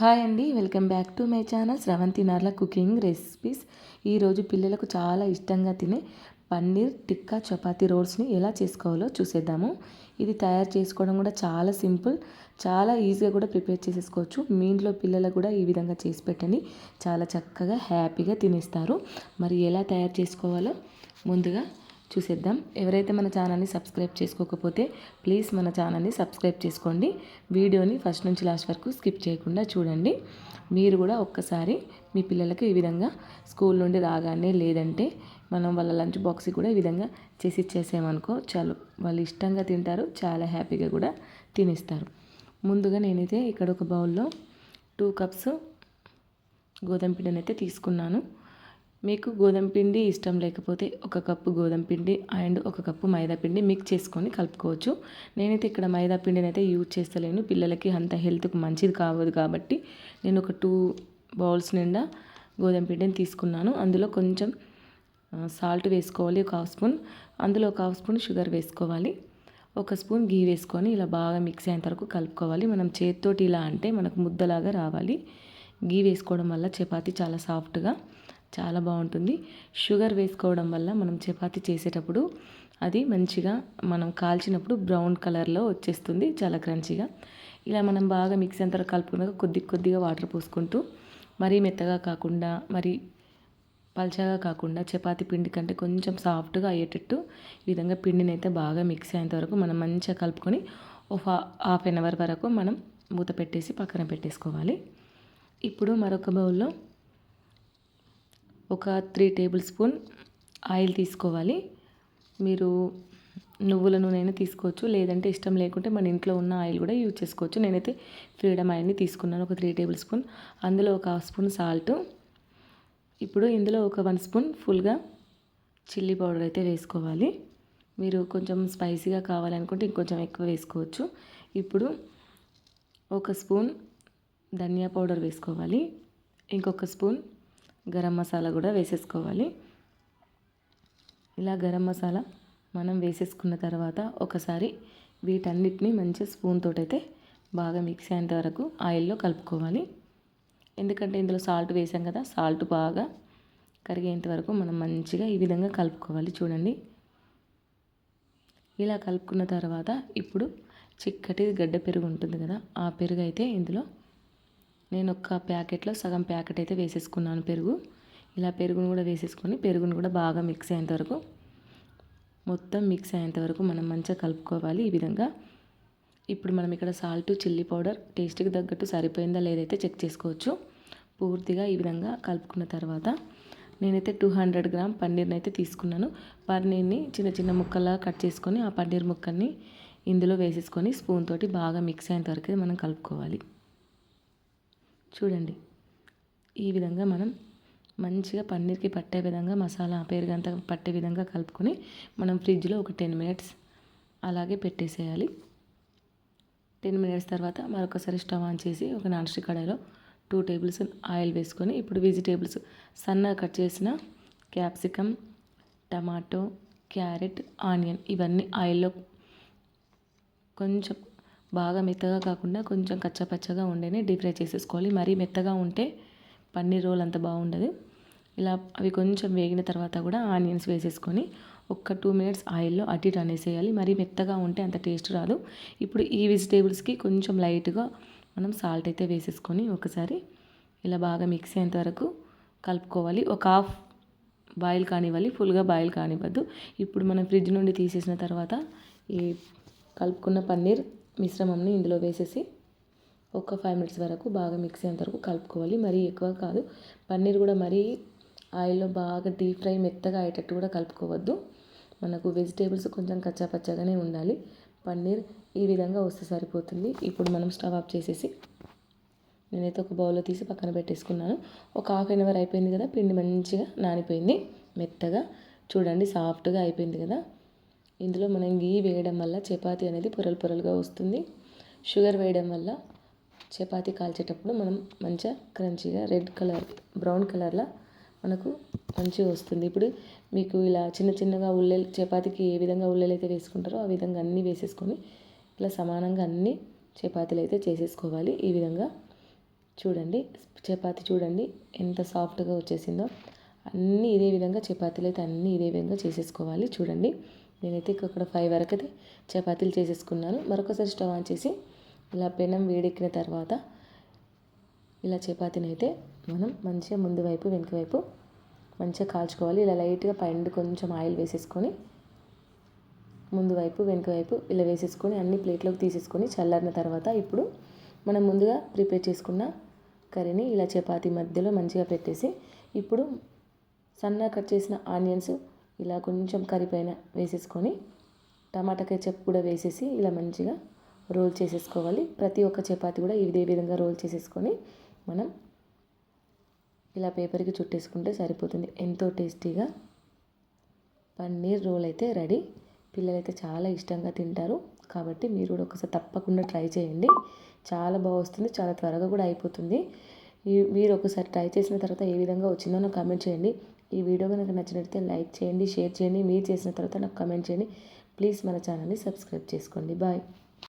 Hi అండి welcome back to my channel Sravanthi Narla cooking recipes. ఈరోజు పిల్లలకు చాలా ఇష్టంగా తినే పన్నీర్ టిక్కా చపాతి రోల్స్ని ఎలా చేసుకోవాలో చూసేద్దాము. ఇది తయారు చేసుకోవడం కూడా చాలా సింపుల్ చాలా ఈజీగా కూడా ప్రిపేర్ చేసేసుకోవచ్చు. మీ ఇంట్లో పిల్లలు కూడా ఈ విధంగా చేసి పెట్టండి. చాలా చక్కగా హ్యాపీగా తినేస్తారు. మరి ఎలా తయారు చేసుకోవాలో ముందుగా చూసేద్దాం. ఎవరైతే మన ఛానల్ని సబ్స్క్రైబ్ చేసుకోకపోతే ప్లీజ్ మన ఛానల్ని సబ్స్క్రైబ్ చేసుకోండి. వీడియోని ఫస్ట్ నుంచి లాస్ట్ వరకు స్కిప్ చేయకుండా చూడండి. మీరు కూడా ఒక్కసారి మీ పిల్లలకు ఈ విధంగా స్కూల్ నుండి రాగానే లేదంటే మనం వాళ్ళ లంచ్ బాక్స్కి కూడా ఈ విధంగా చేసి ఇచ్చేసామనుకో చాలు. వాళ్ళు ఇష్టంగా తింటారు చాలా హ్యాపీగా కూడా తినేస్తారు. ముందుగా నేనైతే ఇక్కడ ఒక బౌల్లో టూ కప్స్ గోధుమ పిండిని అయితే తీసుకున్నాను. మీకు గోధుమ పిండి ఇష్టం లేకపోతే ఒక కప్పు గోధుమ పిండి అండ్ ఒక కప్పు మైదా పిండి మిక్స్ చేసుకొని కలుపుకోవచ్చు. నేనైతే ఇక్కడ మైదా పిండిని అయితే యూజ్ చేస్తలేను. పిల్లలకి అంత హెల్త్కి మంచిది కావదు కాబట్టి నేను ఒక టూ బౌల్స్ నిండా గోధుమ పిండిని తీసుకున్నాను. అందులో కొంచెం సాల్ట్ వేసుకోవాలి ఒక హాఫ్ స్పూన్ అందులో ఒక హాఫ్ స్పూన్ షుగర్ వేసుకోవాలి. ఒక స్పూన్ గీ వేసుకొని ఇలా బాగా మిక్స్ అయ్యేంత వరకు కలుపుకోవాలి. మనం చేతితోటి ఇలా అంటే మనకు ముద్దలాగా రావాలి. గీ వేసుకోవడం వల్ల చపాతీ చాలా సాఫ్ట్గా చాలా బాగుంటుంది. షుగర్ వేసుకోవడం వల్ల మనం చపాతీ చేసేటప్పుడు అది మంచిగా మనం కాల్చినప్పుడు బ్రౌన్ కలర్లో వచ్చేస్తుంది చాలా క్రంచిగా. ఇలా మనం బాగా మిక్సీ అంతా కలుపుకున్నాక కొద్ది కొద్దిగా వాటర్ పోసుకుంటూ మరీ మెత్తగా కాకుండా మరి పల్చగా కాకుండా చపాతి పిండి కంటే కొంచెం సాఫ్ట్గా అయ్యేటట్టు ఈ విధంగా పిండిని అయితే బాగా మిక్స్ అయ్యేంత వరకు మనం మంచిగా కలుపుకొని ఒక హాఫ్ అన్ అవర్ వరకు మనం మూత పెట్టేసి పక్కన పెట్టేసుకోవాలి. ఇప్పుడు మరొక బౌల్లో ఒక త్రీ టేబుల్ స్పూన్ ఆయిల్ తీసుకోవాలి. మీరు నువ్వుల నూనె తీసుకోవచ్చు. లేదంటే ఇష్టం లేకుంటే మన ఇంట్లో ఉన్న ఆయిల్ కూడా యూజ్ చేసుకోవచ్చు. నేనైతే ఫ్రీడమ్ ఆయిల్ని తీసుకున్నాను. ఒక త్రీ టేబుల్ స్పూన్. అందులో ఒక హాఫ్ స్పూన్ సాల్ట్. ఇప్పుడు ఇందులో ఒక వన్ స్పూన్ ఫుల్గా చిల్లీ పౌడర్ అయితే వేసుకోవాలి. మీరు కొంచెం స్పైసీగా కావాలనుకుంటే ఇంకొంచెం ఎక్కువ వేసుకోవచ్చు. ఇప్పుడు ఒక స్పూన్ ధనియా పౌడర్ వేసుకోవాలి. ఇంకొక స్పూన్ గరం మసాలా కూడా వేసేసుకోవాలి. ఇలా గరం మసాలా మనం వేసేసుకున్న తర్వాత ఒకసారి వీటన్నిటిని మంచి స్పూన్ తోటైతే బాగా మిక్స్ అయ్యేంత వరకు ఆయిల్లో కలుపుకోవాలి. ఎందుకంటే ఇందులో సాల్ట్ వేసాం కదా సాల్ట్ బాగా కరిగేంత వరకు మనం మంచిగా ఈ విధంగా కలుపుకోవాలి చూడండి. ఇలా కలుపుకున్న తర్వాత ఇప్పుడు చిక్కటి గడ్డ పెరుగు ఉంటుంది కదా ఆ పెరుగు అయితే ఇందులో నేను ఒక ప్యాకెట్లో సగం ప్యాకెట్ అయితే వేసేసుకున్నాను పెరుగు. ఇలా పెరుగును కూడా వేసేసుకొని పెరుగును కూడా బాగా మిక్స్ అయ్యేంత వరకు మొత్తం మిక్స్ అయ్యేంత వరకు మనం మంచిగా కలుపుకోవాలి ఈ విధంగా. ఇప్పుడు మనం ఇక్కడ సాల్ట్ చిల్లీ పౌడర్ టేస్ట్కి తగ్గట్టు సరిపోయిందా లేదైతే చెక్ చేసుకోవచ్చు. పూర్తిగా ఈ విధంగా కలుపుకున్న తర్వాత నేనైతే టూ హండ్రెడ్ గ్రామ్ పన్నీర్ని అయితే తీసుకున్నాను. పన్నీర్ని చిన్న చిన్న ముక్కలా కట్ చేసుకొని ఆ పన్నీర్ ముక్కల్ని ఇందులో వేసేసుకొని స్పూన్ తోటి బాగా మిక్స్ అయ్యేంత వరకు మనం కలుపుకోవాలి. చూడండి. ఈ విధంగా మనం మంచిగా పన్నీర్కి పట్టే విధంగా మసాలా పెరుగంతా పట్టే విధంగా కలుపుకొని మనం ఫ్రిడ్జ్లో ఒక టెన్ మినిట్స్ అలాగే పెట్టేసేయాలి. టెన్ మినిట్స్ తర్వాత మరొకసారి స్టవ్ ఆన్ చేసి ఒక నాన్ స్టిక్ కడాయిలో టూ టేబుల్స్ ఆయిల్ వేసుకొని ఇప్పుడు వెజిటేబుల్స్ సన్నగా కట్ చేసిన క్యాప్సికమ్ టమాటో క్యారెట్ ఆనియన్ ఇవన్నీ ఆయిల్లో కొంచెం బాగా మెత్తగా కాకుండా కొంచెం కచ్చపచ్చగా ఉండేనే డీప్ ఫ్రై చేసేసుకోవాలి. మరీ మెత్తగా ఉంటే పన్నీర్ రోల్ అంత బాగుండదు. ఇలా అవి కొంచెం వేగిన తర్వాత కూడా ఆనియన్స్ వేసేసుకొని ఒక్క టూ మినిట్స్ ఆయిల్లో అటు ఇటు అనేసేయాలి. మరీ మెత్తగా ఉంటే అంత టేస్ట్ రాదు. ఇప్పుడు ఈ వెజిటేబుల్స్కి కొంచెం లైట్గా మనం సాల్ట్ అయితే వేసేసుకొని ఒకసారి ఇలా బాగా మిక్స్ అయ్యేంత వరకు కలుపుకోవాలి. ఒక హాఫ్ బాయిల్ కానివ్వాలి. ఫుల్గా బాయిల్ కానివ్వద్దు. ఇప్పుడు మనం ఫ్రిడ్జ్ నుండి తీసేసిన తర్వాత ఈ కలుపుకున్న పన్నీర్ మిశ్రమంని ఇందులో వేసేసి ఒక ఫైవ్ మినిట్స్ వరకు బాగా మిక్స్ అయ్యేంత వరకు కలుపుకోవాలి. మరీ ఎక్కువ కాదు. పన్నీర్ కూడా మరీ ఆయిల్లో బాగా డీప్ ఫ్రై మెత్తగా అయ్యేటట్టు కూడా కలుపుకోవద్దు. మనకు వెజిటేబుల్స్ కొంచెం కచ్చాపచ్చగానే ఉండాలి. పన్నీర్ ఈ విధంగా వస్తే సరిపోతుంది. ఇప్పుడు మనం స్టవ్ ఆఫ్ చేసేసి నేనైతే ఒక బౌల్లో తీసి పక్కన పెట్టేసుకున్నాను. ఒక హాఫ్ అన్ అవర్ అయిపోయింది కదా పిండి మంచిగా నానిపోయింది. మెత్తగా చూడండి సాఫ్ట్గా అయిపోయింది కదా. ఇందులో మనం గీ వేయడం వల్ల చపాతి అనేది పొరలు పొరలుగా వస్తుంది. షుగర్ వేయడం వల్ల చపాతి కాల్చేటప్పుడు మనం మంచిగా క్రంచీగా రెడ్ కలర్ బ్రౌన్ కలర్లో మనకు మంచిగా వస్తుంది. ఇప్పుడు మీకు ఇలా చిన్న చిన్నగా ఉల్లెలు చపాతీకి ఏ విధంగా ఉల్లెలు అయితే వేసుకుంటారో ఆ విధంగా అన్నీ వేసేసుకొని ఇలా సమానంగా అన్ని చపాతీలు అయితే చేసేసుకోవాలి. ఈ విధంగా చూడండి చపాతి చూడండి ఎంత సాఫ్ట్గా వచ్చేసిందో. అన్నీ ఇదే విధంగా చపాతీలు అయితే అన్నీ ఇదే విధంగా చేసేసుకోవాలి. చూడండి. నేనైతే ఇక్కడ ఫైవ్ వరకు అయితే చపాతీలు చేసేసుకున్నాను. మరొకసారి స్టవ్ ఆన్ చేసి ఇలా పెనం వేడెక్కిన తర్వాత ఇలా చపాతీని అయితే మనం మంచిగా ముందు వైపు వెనుక వైపు మంచిగా కాల్చుకోవాలి. ఇలా లైట్గా పైన కొంచెం ఆయిల్ వేసేసుకొని ముందు వైపు వెనుక వైపు ఇలా వేసేసుకొని అన్ని ప్లేట్లోకి తీసేసుకొని చల్లారిన తర్వాత ఇప్పుడు మనం ముందుగా ప్రిపేర్ చేసుకున్న కర్రీని ఇలా చపాతీ మధ్యలో మంచిగా పెట్టేసి ఇప్పుడు సన్నగా కట్ చేసిన ఆనియన్స్ ఇలా కొంచెం కర్రీ పైన వేసేసుకొని టమాటా కెచప్ కూడా వేసేసి ఇలా మంచిగా రోల్ చేసేసుకోవాలి. ప్రతి ఒక్క చపాతి కూడా ఇదే విధంగా రోల్ చేసేసుకొని మనం ఇలా పేపర్కి చుట్టేసుకుంటే సరిపోతుంది. ఎంతో టేస్టీగా పన్నీర్ రోల్ అయితే రెడీ. పిల్లలైతే చాలా ఇష్టంగా తింటారు. కాబట్టి మీరు కూడా ఒకసారి తప్పకుండా ట్రై చేయండి. చాలా బాగా వస్తుంది. చాలా త్వరగా కూడా అయిపోతుంది. మీరు ఒకసారి ట్రై చేసిన తర్వాత ఏ విధంగా వచ్చిందో నాకు కామెంట్ చేయండి. ఈ వీడియో కనుక నచ్చినట్లయితే లైక్ చేయండి షేర్ చేయండి. మీరు చేసిన తర్వాత నాకు కామెంట్ చేయండి. ప్లీజ్ మన ఛానల్ని సబ్స్క్రైబ్ చేసుకోండి. బాయ్